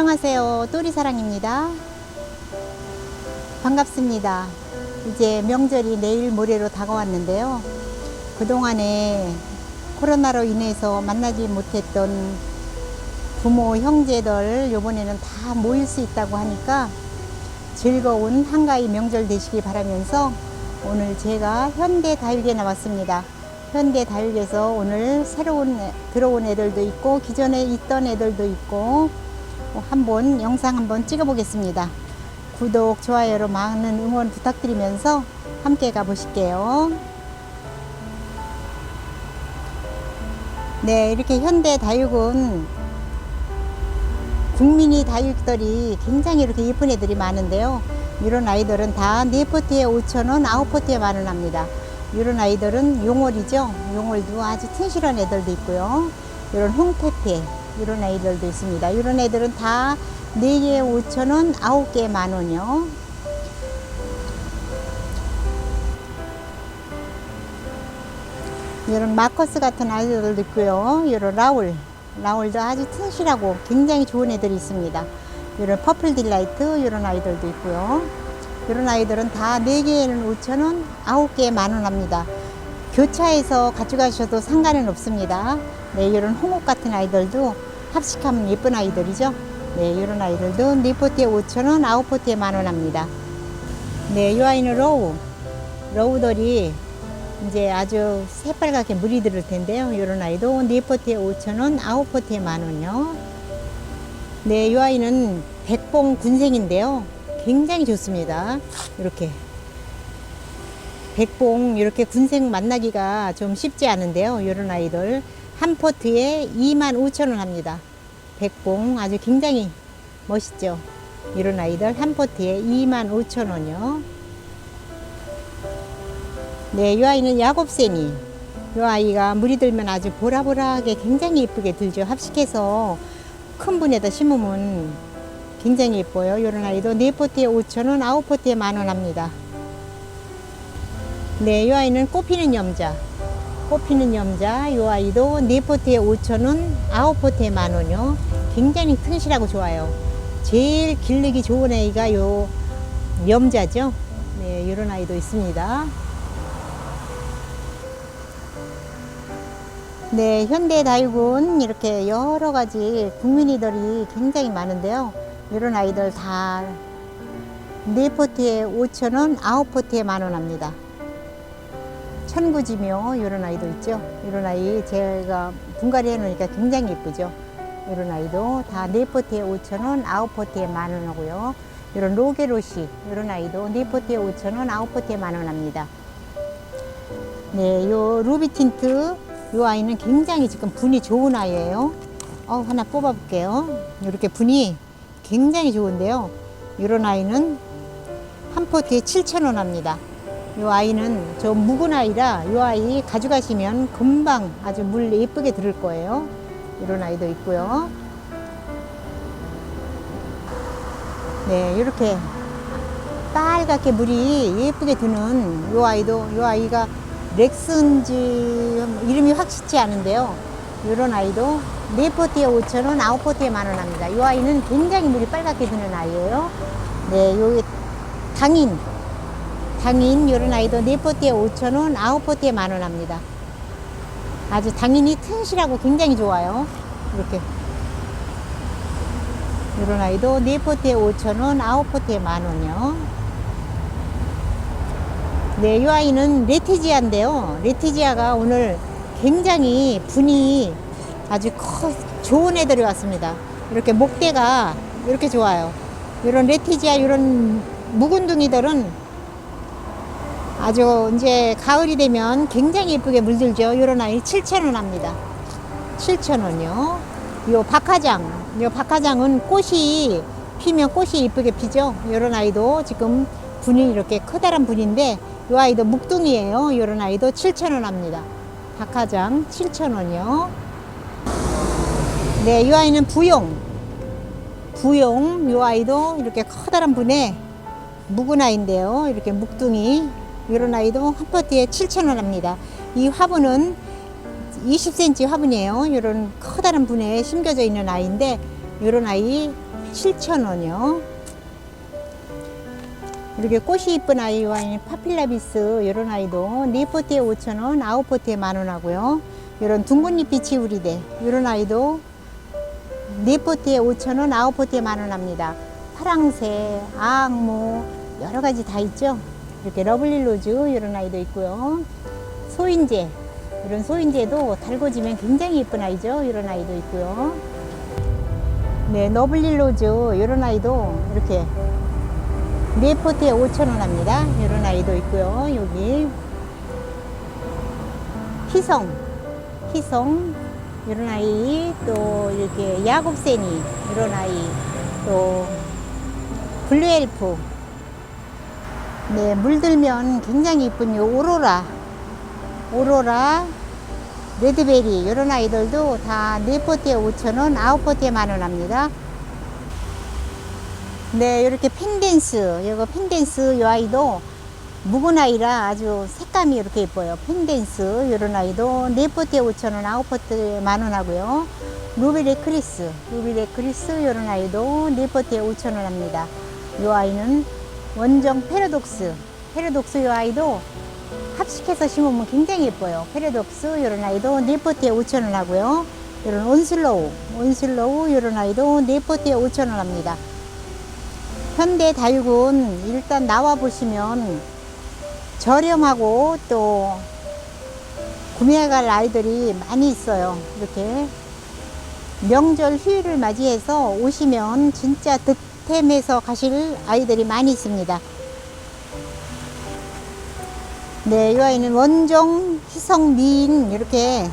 안녕하세요. 또리사랑입니다. 반갑습니다. 이제 명절이 내일 모레로 다가왔는데요. 그동안에 코로나로 인해서 만나지 못했던 부모, 형제들 요번에는 다 모일 수 있다고 하니까 즐거운 한가위 명절 되시기 바라면서 오늘 제가 현대 다육에 나왔습니다. 현대 다육에서 오늘 새로운 애- 들어온 애들도 있고 기존에 있던 애들도 있고 어, 한번 영상 한번 찍어 보겠습니다. 구독, 좋아요로 많은 응원 부탁드리면서 함께 가보실게요. 네, 이렇게 현대 다육은 국민이 다육들이 굉장히 이렇게 예쁜 애들이 많은데요. 이런 아이들은 다네 포트에 5,000원, 아홉 포트에 만원 합니다. 이런 아이들은 용월이죠. 용월도 아주 튼실한 애들도 있고요. 이런 홍태페, 이런 아이들도 있습니다. 이런 애들은 다 4개에 5,000원, 9개에 만 원이요. 이런 마커스 같은 아이들도 있고요. 이런 라울, 라울도 아주 튼실하고 굉장히 좋은 애들이 있습니다. 이런 퍼플 딜라이트 이런 아이들도 있고요. 이런 아이들은 다 4개에는 5,000원, 9개에 만원 합니다. 교차해서 가져가셔도 상관은 없습니다. 네, 이런 홍옥 같은 아이들도 합식하면 예쁜 아이들이죠. 네, 이런 아이들도 4포트에 5,000원, 9포트에 만원 합니다. 네, 이 아이는 로우. 로우들이 이제 아주 새빨갛게 물이 들을 텐데요. 이런 아이도 4포트에 5,000원, 9포트에 만 원요. 네, 이 아이는 백봉 군생인데요. 굉장히 좋습니다. 이렇게. 백봉 이렇게 군생 만나기가 좀 쉽지 않은데요. 이런 아이들 한 포트에 2만 5천 원 합니다. 백봉 아주 굉장히 멋있죠. 이런 아이들 한 포트에 2만 5천 원이요. 네, 이 아이는 야곱새니. 이 아이가 물이 들면 아주 보라보라하게 굉장히 예쁘게 들죠. 합식해서 큰 분에다 심으면 굉장히 예뻐요. 이런 아이도 네 포트에 5천 원, 아홉 포트에 만원 합니다. 네, 이 아이는 꽃피는 염자. 꽃피는 염자. 이 아이도 네 포트에 5천 원, 아홉 포트에 만 원요. 굉장히 튼실하고 좋아요. 제일 길르기 좋은 아이가 요 염자죠. 네, 이런 아이도 있습니다. 네, 현대 다육은 이렇게 여러 가지 국민이들이 굉장히 많은데요. 이런 아이들 다네 포트에 5천 원, 아홉 포트에 만원 합니다. 천구지묘 이런 아이도 있죠. 이런 아이 제가 분갈이 해놓으니까 굉장히 예쁘죠. 이런 아이도 다 네 포트에 5천 원, 아홉 포트에 만원 하고요. 이런 로게로시 이런 아이도 네 포트에 5천 원, 아홉 포트에 만원 합니다. 네, 요 루비 틴트 요 아이는 굉장히 지금 분이 좋은 아이예요. 어, 하나 뽑아볼게요. 이렇게 분이 굉장히 좋은데요. 이런 아이는 한 포트에 7,000원 합니다. 이 아이는 저 묵은 아이라 이 아이 가져가시면 금방 아주 물 예쁘게 들을 거예요. 이런 아이도 있고요. 네, 이렇게 빨갛게 물이 예쁘게 드는 이 아이도 이 아이가 렉스인지 이름이 확실치 않은데요. 이런 아이도 네 포트에 5천 원, 아홉 포트에 만원 합니다. 이 아이는 굉장히 물이 빨갛게 드는 아이예요. 네, 요 당인, 당인 이런 아이도 네 포트에 5천 원, 아홉 포트에 만원 합니다. 아주 당인이 튼실하고 굉장히 좋아요. 이렇게 이런 아이도 네 포트에 5천 원, 아홉 포트에 만 원이요. 네, 이 아이는 레티지아인데요. 레티지아가 오늘 굉장히 분이 아주 커, 좋은 애들이 왔습니다. 이렇게 목대가 이렇게 좋아요. 이런 레티지아 이런 묵은둥이들은 아주 이제 가을이 되면 굉장히 예쁘게 물들죠. 이런 아이 7,000원 합니다. 7,000원이요. 요 박하장, 요 박하장은 꽃이 피면 꽃이 이쁘게 피죠. 이런 아이도 지금 분이 이렇게 커다란 분인데 이 아이도 묵둥이에요. 이런 아이도 7,000원 합니다. 박하장 7,000원이요. 네, 이 아이는 부용. 부용, 이 아이도 이렇게 커다란 분에 묵은 아이인데요. 이렇게 묵둥이. 이런 아이도 한 포트에 7,000원 합니다. 이 화분은 20cm 화분이에요. 이런 커다란 분에 심겨져 있는 아이인데 이런 아이 7,000원이요. 이렇게 꽃이 이쁜 아이와 파필라비스 이런 아이도 네 포트에 5,000원, 아홉 포트에 만원 하고요. 이런 둥근잎이 지우리대 이런 아이도 네 포트에 5,000원, 아홉 포트에 만원 합니다. 파랑새, 아악모 여러 가지 다 있죠. 이렇게 러블리 로즈 이런 아이도 있고요. 소인재 이런 소인재도 달궈지면 굉장히 예쁜 아이죠. 이런 아이도 있고요. 네, 너블리 로즈 이런 아이도 이렇게 네 포트에 5,000원 합니다. 이런 아이도 있고요. 여기 희성, 희성 이런 아이 또 이렇게 야곱새니 이런 아이 또 블루엘프 네 물들면 굉장히 이쁜 요 오로라 오로라 레드베리 이런 아이들도 다네 포트에 5,000원 아홉 포트에 만원 합니다. 네, 이렇게 펜댄스, 이거 펜댄스 이 아이도 묵은 아이라 아주 색감이 이렇게 예뻐요. 펜댄스 이런 아이도 네 포트에 5,000원, 아홉 포트에 만원 하고요. 루비레 크리스, 루비레 크리스 이런 아이도 네 포트에 5,000원 합니다. 이 아이는 원정 페라독스, 페라독스 이 아이도 합식해서 심으면 굉장히 예뻐요. 페라독스 이런 아이도 네 포트에 5,000원 하고요. 이런 온슬로우, 온슬로우 이런 아이도 네 포트에 5,000원 합니다. 현대 다육은 일단 나와 보시면 저렴하고 또 구매할 아이들이 많이 있어요. 이렇게 명절 휴일을 맞이해서 오시면 진짜 득 템해서 가실 아이들이 많이 있습니다. 네, 이 아이는 원종 희성 미인 이렇게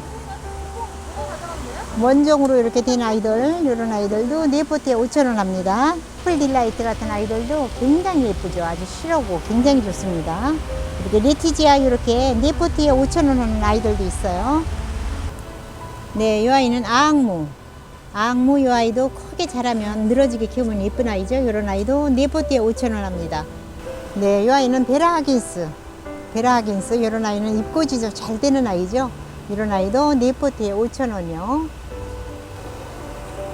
원종으로 이렇게 된 아이들 이런 아이들도 네 포트에 5,000원 합니다. 풀 딜라이트 같은 아이들도 굉장히 예쁘죠. 아주 실하고 굉장히 좋습니다. 이렇게 레티지아 이렇게 네 포트에 5,000원 하는 아이들도 있어요. 네, 이 아이는 아악무. 아악무 이 아이도 크게 자라면 늘어지게 키우면 예쁜 아이죠. 이런 아이도 네 포트에 5,000원 합니다. 네, 이 아이는 베라하긴스. 베라하긴스 이런 아이는 입고지 잘 되는 아이죠. 이런 아이도 네 포트에 5,000원이요.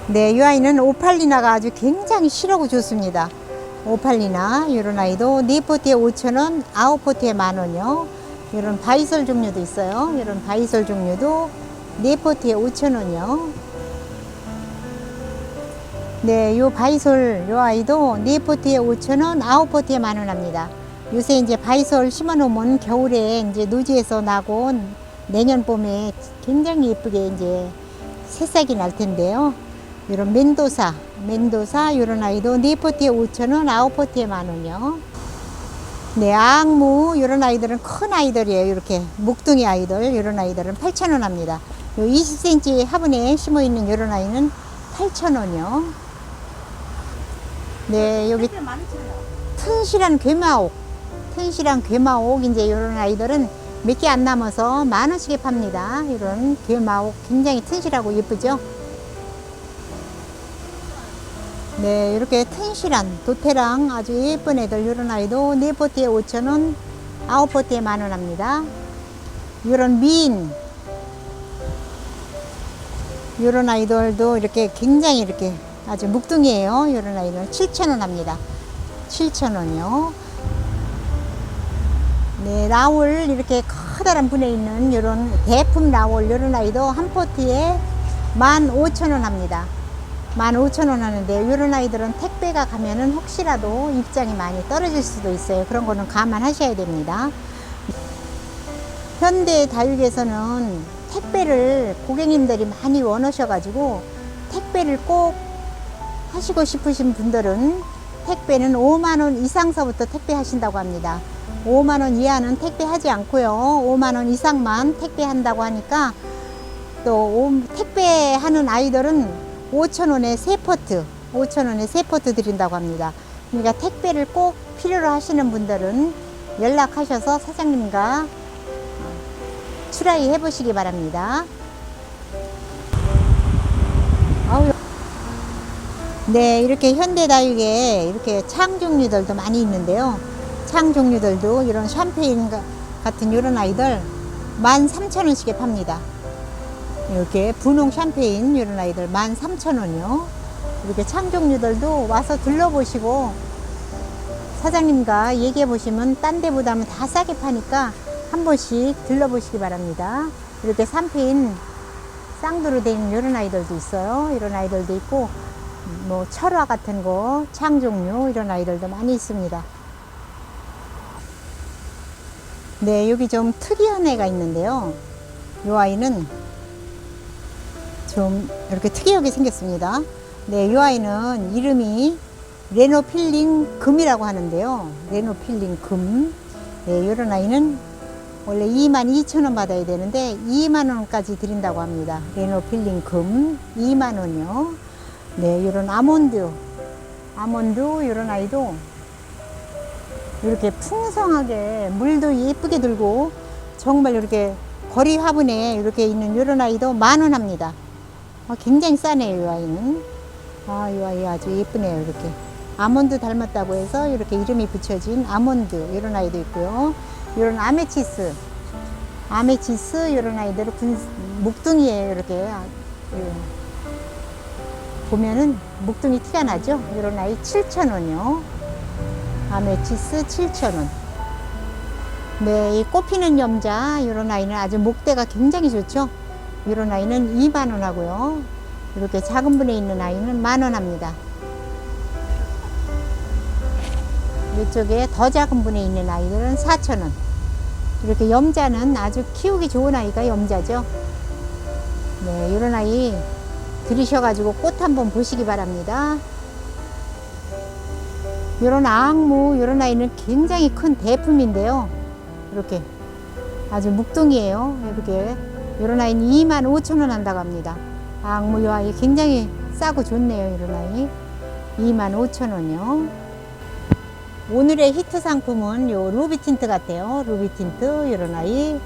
네, 이 아이는 오팔리나가 아주 굉장히 실하고 좋습니다. 오팔리나 이런 아이도 네 포트에 5,000원, 아홉 포트에 만 원이요. 이런 바이솔 종류도 있어요. 이런 바이솔 종류도 네 포트에 5,000원이요. 네, 요 바이솔 요 아이도 네 포트에 5,000원, 아홉 포트에 만 원 합니다. 요새 이제 바이솔 심어 놓으면 겨울에 이제 노지에서 나고 내년 봄에 굉장히 예쁘게 이제 새싹이 날 텐데요. 이런 멘도사, 멘도사 이런 아이도 네 포트에 5,000원, 아홉 포트에 만 원이요. 네, 악무 이런 아이들은 큰 아이들이에요. 이렇게 목둥이 아이들 이런 아이들은 8,000원 합니다. 요 20cm 화분에 심어 있는 이런 아이는 8,000원이요. 네, 여기 튼실한 괴마옥, 튼실한 괴마옥 이제 이런 아이들은 몇 개 안 남아서 만 원씩에 팝니다. 이런 괴마옥 굉장히 튼실하고 예쁘죠? 네, 이렇게 튼실한 도태랑 아주 예쁜 애들 이런 아이도 네 포트에 5,000원, 아홉 포트에 만 원 합니다. 이런 미인 이런 아이들도 이렇게 굉장히 이렇게 아주 묵둥이에요. 이런 아이들 7,000원 합니다. 7,000원이요. 네, 라울 이렇게 커다란 분에 있는 이런 대품 라울 이런 아이도 한 포트에 15,000원 합니다. 15,000원 하는데 이런 아이들은 택배가 가면은 혹시라도 입장이 많이 떨어질 수도 있어요. 그런 거는 감안하셔야 됩니다. 현대 다육에서는 택배를 고객님들이 많이 원하셔가지고 택배를 꼭 하시고 싶으신 분들은 택배는 5만원 이상서부터 택배 하신다고 합니다. 5만원 이하는 택배하지 않고요. 5만원 이상만 택배한다고 하니까 또 택배하는 아이들은 5천원에 세 포트, 5천원에 세 포트 드린다고 합니다. 그러니까 택배를 꼭 필요로 하시는 분들은 연락하셔서 사장님과 추라이 해보시기 바랍니다. 네, 이렇게 현대다육에 이렇게 창 종류들도 많이 있는데요. 창 종류들도 이런 샴페인 가- 같은 이런 아이들 13,000원씩에 팝니다. 이렇게 분홍 샴페인 이런 아이들 13,000원이요. 이렇게 창 종류들도 와서 둘러보시고 사장님과 얘기해 보시면 딴 데보다는 다 싸게 파니까 한 번씩 들러보시기 바랍니다. 이렇게 산핀 쌍두로 된 이런 아이들도 있어요. 이런 아이들도 있고 뭐 철화 같은 거, 창 종류 이런 아이들도 많이 있습니다. 네, 여기 좀 특이한 애가 있는데요. 이 아이는 좀 이렇게 특이하게 생겼습니다. 네, 이 아이는 이름이 레노필링 금이라고 하는데요. 레노필링 금. 네, 이런 아이는 원래 22,000원 받아야 되는데 2만원까지 드린다고 합니다. 레노필링 금 2만원이요. 네, 이런 아몬드. 아몬드 이런 아이도 이렇게 풍성하게 물도 예쁘게 들고 정말 이렇게 거리 화분에 이렇게 있는 이런 아이도 만 원 합니다. 아, 굉장히 싸네요, 이 아이는. 아, 이 아이 아주 예쁘네요, 이렇게. 아몬드 닮았다고 해서 이렇게 이름이 붙여진 아몬드 이런 아이도 있고요. 이런 아메치스, 아메치스 이런 아이들은 분, 목둥이에요, 이렇게. 아, 예. 보면은 목둥이 티가 나죠? 이런 아이 7,000원이요. 아메치스 7,000원. 네, 이 꽃피는 염자 이런 아이는 아주 목대가 굉장히 좋죠. 이런 아이는 2만 원 하고요. 이렇게 작은 분에 있는 아이는 만원 합니다. 이쪽에 더 작은 분에 있는 아이들은 4천 원. 이렇게 염자는 아주 키우기 좋은 아이가 염자죠. 네, 이런 아이 들이셔가지고 꽃 한번 보시기 바랍니다. 이런 앙무 이런 아이는 굉장히 큰 대품인데요. 이렇게 아주 묵둥이에요. 이렇게 이런 아이는 2만 5천 원 한다고 합니다. 앙무 이 아이 굉장히 싸고 좋네요. 이런 아이 2만 5천 원이요. 오늘의 히트 상품은 요 루비 틴트 같아요. 루비 틴트 이런 아이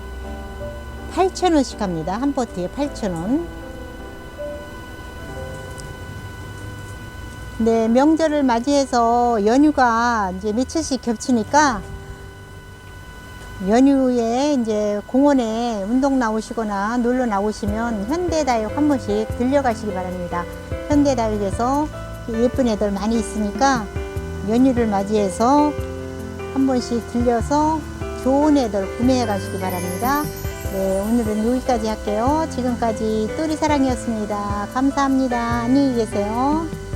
8천 원씩 합니다. 한 포트에 8천 원. 네, 명절을 맞이해서 연휴가 이제 며칠씩 겹치니까 연휴에 이제 공원에 운동 나오시거나 놀러 나오시면 현대다육 한 번씩 들려가시기 바랍니다. 현대다육에서 예쁜 애들 많이 있으니까 연휴를 맞이해서 한 번씩 들려서 좋은 애들 구매해 가시기 바랍니다. 네, 오늘은 여기까지 할게요. 지금까지 또리사랑이었습니다. 감사합니다. 안녕히 계세요.